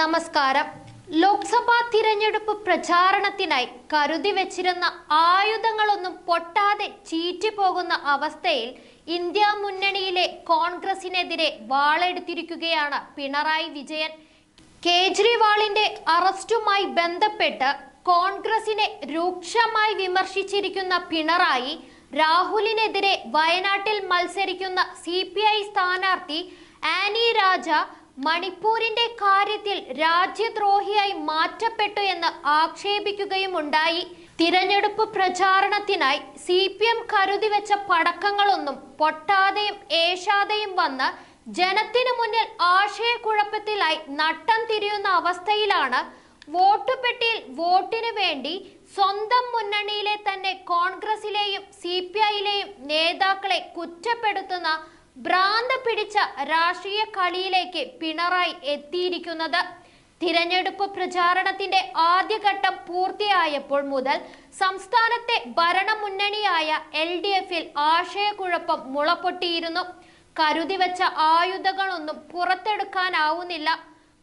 നമസ്കാരം. ലോക്സഭാ തിരഞ്ഞെടുപ്പ് പ്രചാരണത്തിനായി കരുതി വെച്ചിരുന്ന ആയുധങ്ങളൊന്നും പൊട്ടാതെ ചീറ്റിപ്പോകുന്ന അവസ്ഥയിൽ ഇന്ത്യ മുന്നണിയിലെ കോൺഗ്രസിനെതിരെ വാളെടുത്തിരിക്കുകയാണ് പിണറായി വിജയൻ. കേജ്രിവാളിന്റെ അറസ്റ്റുമായി ബന്ധപ്പെട്ട് കോൺഗ്രസിനെ രൂക്ഷമായി വിമർശിച്ചിരിക്കുന്ന പിണറായി രാഹുലിനെതിരെ വയനാട്ടിൽ മത്സരിക്കുന്ന സി പി ഐ സ്ഥാനാർത്ഥി ആനി രാജ മണിപ്പൂരിന്റെ കാര്യത്തിൽ രാജ്യദ്രോഹിയായി മാറ്റപ്പെട്ടു എന്ന് ആക്ഷേപിക്കുകയുമുണ്ടായി തിരഞ്ഞെടുപ്പ് പ്രചാരണത്തിനായി സി പി എം കരുതി വെച്ച പടക്കങ്ങളൊന്നും പൊട്ടാതെയും ഏഷാതെയും വന്ന് ജനത്തിനു മുന്നിൽ ആശയക്കുഴപ്പത്തിലായി നട്ടം തിരിയുന്ന അവസ്ഥയിലാണ് വോട്ടുപെട്ടിയിൽ വോട്ടിനു വേണ്ടി സ്വന്തം മുന്നണിയിലെ തന്നെ കോൺഗ്രസിലെയും സി പി ഐയിലെയും നേതാക്കളെ കുറ്റപ്പെടുത്തുന്ന ഭ്രാന്ത് പിടിച്ച രാഷ്ട്രീയ കളിയിലേക്ക് പിണറായി എത്തിയിരിക്കുന്നത്. തിരഞ്ഞെടുപ്പ് പ്രചാരണത്തിന്റെ ആദ്യഘട്ടം പൂർത്തിയായപ്പോൾ മുതൽ സംസ്ഥാനത്തെ ഭരണമുന്നണിയായ എൽ ഡി എഫിൽ ആശയക്കുഴപ്പം മുളപ്പൊട്ടിയിരുന്നു. കരുതി വെച്ച ആയുധങ്ങളൊന്നും പുറത്തെടുക്കാനാവുന്നില്ല.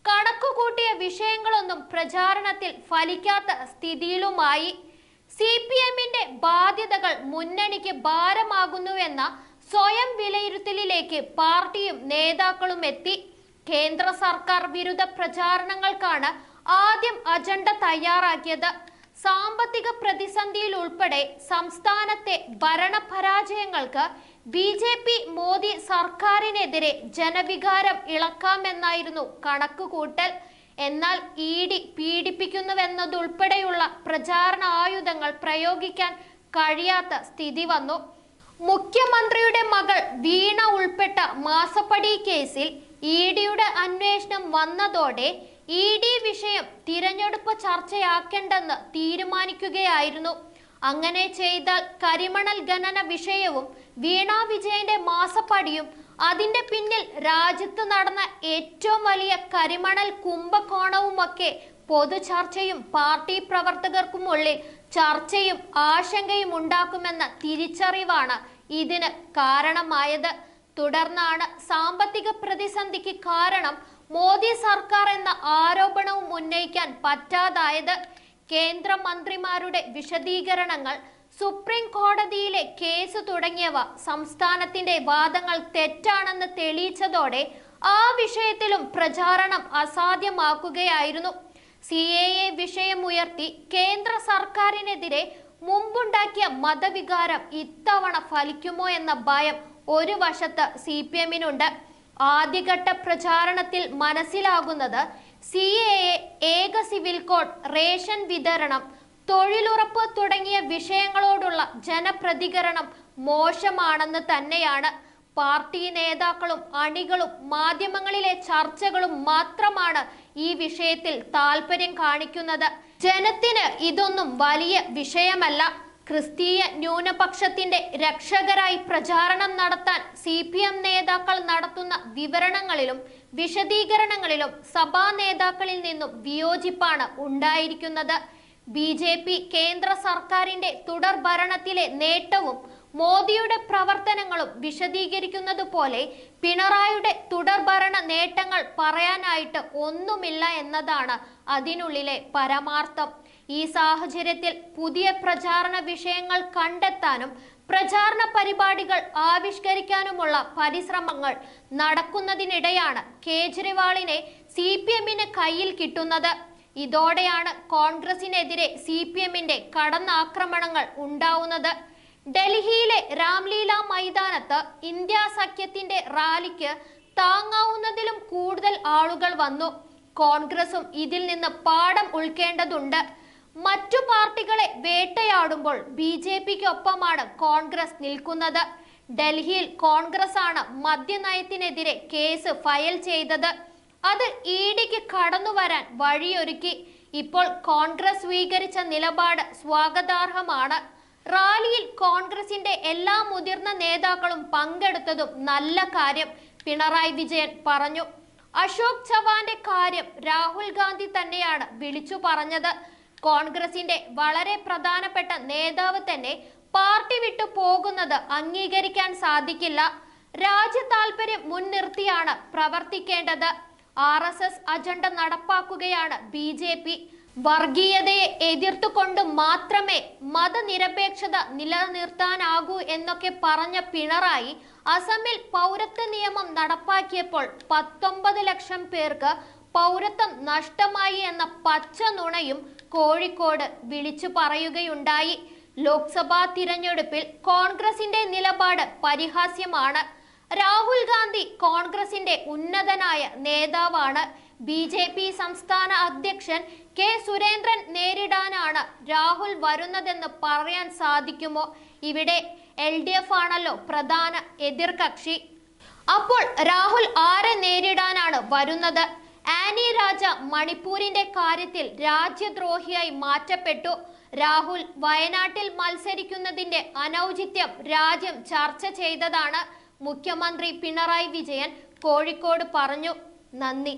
കണക്കുകൂട്ടിയ വിഷയങ്ങളൊന്നും പ്രചാരണത്തിൽ ഫലിക്കാത്ത സ്ഥിതിയിലുമായി. സി പി എമ്മിന്റെ ബാധ്യതകൾ മുന്നണിക്ക് ഭാരമാകുന്നുവെന്ന സ്വയം വിലയിരുത്തലിലേക്ക് പാർട്ടിയും നേതാക്കളും എത്തി. കേന്ദ്ര സർക്കാർ വിരുദ്ധ പ്രചാരണങ്ങൾക്കാണ് ആദ്യം അജണ്ട തയ്യാറാക്കിയത്. സാമ്പത്തിക പ്രതിസന്ധിയിൽ ഉൾപ്പെടെ സംസ്ഥാനത്തെ ഭരണപരാജയങ്ങൾക്ക് ബി ജെ പി മോദി സർക്കാരിനെതിരെ ജനവികാരം ഇളക്കാമെന്നായിരുന്നു കണക്കുകൂട്ടൽ. എന്നാൽ ഇ ഡി പീഡിപ്പിക്കുന്നുവെന്നതുൾപ്പെടെയുള്ള പ്രചാരണ ആയുധങ്ങൾ പ്രയോഗിക്കാൻ കഴിയാത്ത സ്ഥിതി വന്നു. മുഖ്യമന്ത്രിയുടെ മകൾ വീണ ഉൾപ്പെട്ട മാസപ്പടി കേസിൽ ഇ ഡിയുടെ അന്വേഷണം വന്നതോടെ ഇ ഡി വിഷയം തിരഞ്ഞെടുപ്പ് ചർച്ചയാക്കേണ്ടെന്ന് തീരുമാനിക്കുകയായിരുന്നു. അങ്ങനെ ചെയ്താൽ കരിമണൽ ഖനന വിഷയവും വീണ വിജയന്റെ മാസപ്പടിയും അതിന്റെ പിന്നിൽ രാജ്യത്ത് നടന്ന ഏറ്റവും വലിയ കരിമണൽ കുംഭകോണവുമൊക്കെ പൊതു ചർച്ചയും പാർട്ടി പ്രവർത്തകർക്കുമുള്ളിൽ ചർച്ചയും ആശങ്കയും ഉണ്ടാക്കുമെന്ന തിരിച്ചറിവാണ് ഇതിന് കാരണമായത് തുടർന്നാണ് സാമ്പത്തിക പ്രതിസന്ധിക്ക് കാരണം മോദി സർക്കാർ എന്ന ആരോപണവും ഉന്നയിക്കാൻ പറ്റാതായത്. കേന്ദ്രമന്ത്രിമാരുടെ വിശദീകരണങ്ങൾ സുപ്രീം കോടതിയിലെ കേസ് തുടങ്ങിയവ സംസ്ഥാനത്തിന്റെ വാദങ്ങൾ തെറ്റാണെന്ന് തെളിയിച്ചതോടെ ആ വിഷയത്തിലും പ്രചാരണം അസാധ്യമാക്കുകയായിരുന്നു. സി എ എ വിഷയമുയർത്തി കേന്ദ്ര സർക്കാരിനെതിരെ മുമ്പുണ്ടാക്കിയ മതവികാരം ഇത്തവണ ഫലിക്കുമോ എന്ന ഭയം ഒരു വശത്ത് സി പി എമ്മിനുണ്ട്. ആദ്യഘട്ട പ്രചാരണത്തിൽ മനസ്സിലാകുന്നത് സി എ ഏക സിവിൽ കോഡ് റേഷൻ വിതരണം തൊഴിലുറപ്പ് തുടങ്ങിയ വിഷയങ്ങളോടുള്ള ജനപ്രതികരണം മോശമാണെന്ന് തന്നെയാണ് പാർട്ടി നേതാക്കളും അണികളും മാധ്യമങ്ങളിലെ ചർച്ചകളും മാത്രമാണ് ഈ വിഷയത്തിൽ താല്പര്യം കാണിക്കുന്നത്. ജനത്തിന് ഇതൊന്നും വലിയ വിഷയമല്ല. ക്രിസ്തീയ ന്യൂനപക്ഷത്തിന്റെ രക്ഷകരായി പ്രചാരണം നടത്താൻ സി പി എം നേതാക്കൾ നടത്തുന്ന വിവരണങ്ങളിലും വിശദീകരണങ്ങളിലും സഭാ നേതാക്കളിൽ നിന്നും വിയോജിപ്പാണ് ഉണ്ടായിരിക്കുന്നത്. ബി കേന്ദ്ര സർക്കാരിന്റെ തുടർ ഭരണത്തിലെ നേട്ടവും മോദിയുടെ പ്രവർത്തനങ്ങളും വിശദീകരിക്കുന്നത് പോലെ പിണറായിയുടെ തുടർഭരണ നേട്ടങ്ങൾ പറയാനായിട്ട് ഒന്നുമില്ല എന്നതാണ് അതിനുള്ളിലെ പരമാർത്ഥം. ഈ സാഹചര്യത്തിൽ പുതിയ പ്രചാരണ വിഷയങ്ങൾ കണ്ടെത്താനും പ്രചാരണ പരിപാടികൾ ആവിഷ്കരിക്കാനുമുള്ള പരിശ്രമങ്ങൾ നടക്കുന്നതിനിടെയാണ് കേജ്രിവാളിനെ സി പി എമ്മിന് കയ്യിൽ കിട്ടുന്നത്. ഇതോടെയാണ് കോൺഗ്രസിനെതിരെ സി പി എമ്മിന്റെ കടന്നാക്രമണങ്ങൾ ഉണ്ടാവുന്നത്. ഡൽഹിയിലെ രാംലീല മൈതാനത്ത് ഇന്ത്യ സഖ്യത്തിന്റെ റാലിക്ക് താങ്ങാവുന്നതിലും കൂടുതൽ ആളുകൾ വന്നു. കോൺഗ്രസും ഇതിൽ നിന്ന് പാഠം ഉൾക്കേണ്ടതുണ്ട്. മറ്റു പാർട്ടികളെ വേട്ടയാടുമ്പോൾ ബി ജെ പിക്ക് ഒപ്പമാണ് കോൺഗ്രസ് നിൽക്കുന്നത്. ഡൽഹിയിൽ കോൺഗ്രസ് ആണ് മദ്യനയത്തിനെതിരെ കേസ് ഫയൽ ചെയ്തത്. അത് ഇ ഡിക്ക് കടന്നു വരാൻ വഴിയൊരുക്കി. ഇപ്പോൾ കോൺഗ്രസ് സ്വീകരിച്ച നിലപാട് സ്വാഗതാർഹമാണ്. റാലിയിൽ കോൺഗ്രസിന്റെ എല്ലാ മുതിർന്ന നേതാക്കളും പങ്കെടുത്തതും നല്ല കാര്യം പിണറായി വിജയൻ പറഞ്ഞു. അശോക് ചവാന്റെ കാര്യം രാഹുൽ ഗാന്ധി തന്നെയാണ് വിളിച്ചു പറഞ്ഞത്. കോൺഗ്രസിന്റെ വളരെ പ്രധാനപ്പെട്ട നേതാവ് തന്നെ പാർട്ടി വിട്ടു പോകുന്നത് അംഗീകരിക്കാൻ സാധിക്കില്ല. രാജ്യ താല്പര്യം മുൻനിർത്തിയാണ് പ്രവർത്തിക്കേണ്ടത്. ആർ എസ് എസ് അജണ്ട നടപ്പാക്കുകയാണ് ബി ജെ പി. വർഗീയതയെ എതിർത്തുകൊണ്ട് മാത്രമേ മതനിരപേക്ഷത നിലനിർത്താനാകൂ എന്നൊക്കെ പറഞ്ഞ പിണറായി അസമിൽ പൗരത്വ നിയമം നടപ്പാക്കിയപ്പോൾ പത്തൊമ്പത് ലക്ഷം പേർക്ക് പൗരത്വം നഷ്ടമായി എന്ന പച്ച നുണയും കോഴിക്കോട് വിളിച്ചു പറയുകയുണ്ടായി. ലോക്സഭാ തിരഞ്ഞെടുപ്പിൽ കോൺഗ്രസിന്റെ നിലപാട് പരിഹാസ്യമാണ്. രാഹുൽ ഗാന്ധി കോൺഗ്രസിന്റെ ഉന്നതനായ നേതാവാണ്. ബി ജെ പി സംസ്ഥാന അധ്യക്ഷൻ കെ സുരേന്ദ്രൻ നേരിടാനാണ് രാഹുൽ വരുന്നതെന്ന് പറയാൻ സാധിക്കുമോ? ഇവിടെ എൽ ഡി എഫ് ആണല്ലോ പ്രധാന എതിർകക്ഷി. അപ്പോൾ രാഹുൽ ആരെ നേരിടാനാണ് വരുന്നത്? ആനി രാജ മണിപ്പൂരിന്റെ കാര്യത്തിൽ രാജ്യദ്രോഹിയായി മാറ്റപ്പെട്ടു. രാഹുൽ വയനാട്ടിൽ മത്സരിക്കുന്നതിന്റെ അനൗചിത്യം രാജ്യം ചർച്ച ചെയ്തതാണ്. മുഖ്യമന്ത്രി പിണറായി വിജയൻ കോഴിക്കോട് പറഞ്ഞു. നന്ദി.